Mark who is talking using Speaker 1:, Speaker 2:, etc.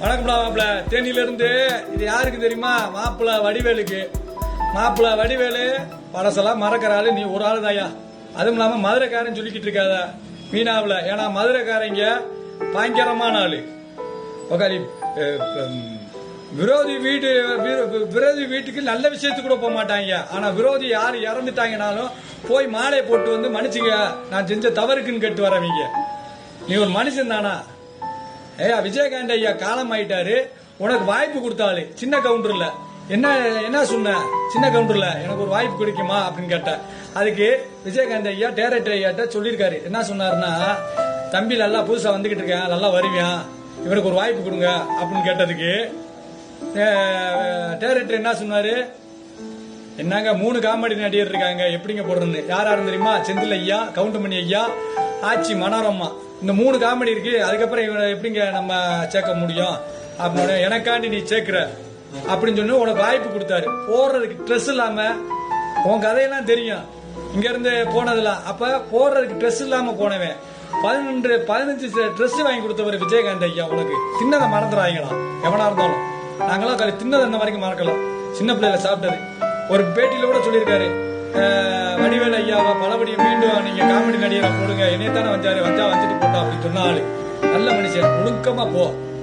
Speaker 1: வணக்கம்டா மாப்பிள தேனியில இருந்து இது யாருக்கு தெரியுமா? மாப்பிள வடிவேலுக்கு. மாப்பிள வடிவேலு பழசெல்லாம் மறக்கிறாள் நீ ஒரு ஆள் தாயா அதுவும் இல்லாம மதுரைக்காரன் சொல்லிக்கிட்டு இருக்காத. மீனாவில். ஏன்னா மதுரைக்காரங்க பயங்கரமான ஆள். உக்காரி விரோதி வீடு விரோதி வீட்டுக்கு நல்ல விஷயத்துக்கு கூட போக மாட்டாங்க ஆனா விரோதி யார் இறந்துட்டாங்கனாலும் போய் மாலை போட்டு வந்து மன்னிச்சுங்க. நான் செஞ்ச தவறுக்குன்னு கேட்டு வரவங்க. நீ ஒரு மனுஷன் தானா? ஐயா விஜயகாந்த் ஐயா காலம் ஆயிட்டாரு. உனக்கு வாய்ப்பு கொடுத்தாளு. சின்ன கவுண்டர்ல என்ன என்ன சொன்ன? சின்ன கவுண்டர்ல எனக்கு ஒரு வாய்ப்பு கிடைக்குமா அப்படின்னு கேட்டேன் அதுக்கு விஜயகாந்த் ஐயா டேரக்டர் ஐயாட்ட சொல்லியிருக்காரு. என்ன சொன்னாருன்னா தம்பி நல்லா புதுசா வந்துகிட்டு இருக்கேன். நல்லா வருவேன். இவனுக்கு ஒரு வாய்ப்பு கொடுங்க. அப்படின்னு கேட்டதுக்கு டேரக்டர் என்ன சொன்னாரு? என்னங்க மூணு காமெடி நடிகர் இருக்காங்க. எப்படிங்க போடுறது? யார் யாரும் தெரியுமா? செந்தில் ஐயா கவுண்டமணி ஐயா ஆச்சி மனோரமா. இந்த மூணு காமெடி இருக்கு. அதுக்கப்புறம் இவனை எப்படிங்க நம்ம சேர்க்க முடியும்? அப்படின்னு எனக்காண்டி நீ சேர்க்கிற. அப்படின்னு சொல்லி உனக்கு வாய்ப்பு கொடுத்தாரு. போடுறதுக்கு ட்ரெஸ் இல்லாம உன் கதையெல்லாம் தெரியும். இங்க இருந்து போனதெல்லாம். அப்ப போடுறதுக்கு ட்ரெஸ் இல்லாம போனவன். பதினொன்று பதினஞ்சு ட்ரெஸ் வாங்கி கொடுத்தவர் விஜயகாந்த் ஐயா உனக்கு. சின்னதை மறந்துடாங்களாம் எவனா இருந்தாலும். நாங்களாம் சின்னதை தின்னதை இன்ன வரைக்கும் மறக்கலாம் சின்ன பிள்ளைல சாப்பிட்டது. ஒரு பேட்டியில கூட சொல்லியிருக்காரு. வடிவேல் ஐயாவை பலபடியும் மீண்டும் நீங்க காமெடி நடிகரை போடுங்க. என்னைத்தானே வந்தாரு? வந்தா வந்துட்டு போட்டா அப்படின்னு சொன்ன நல்ல மனுஷன். ஒழுக்கமா போ.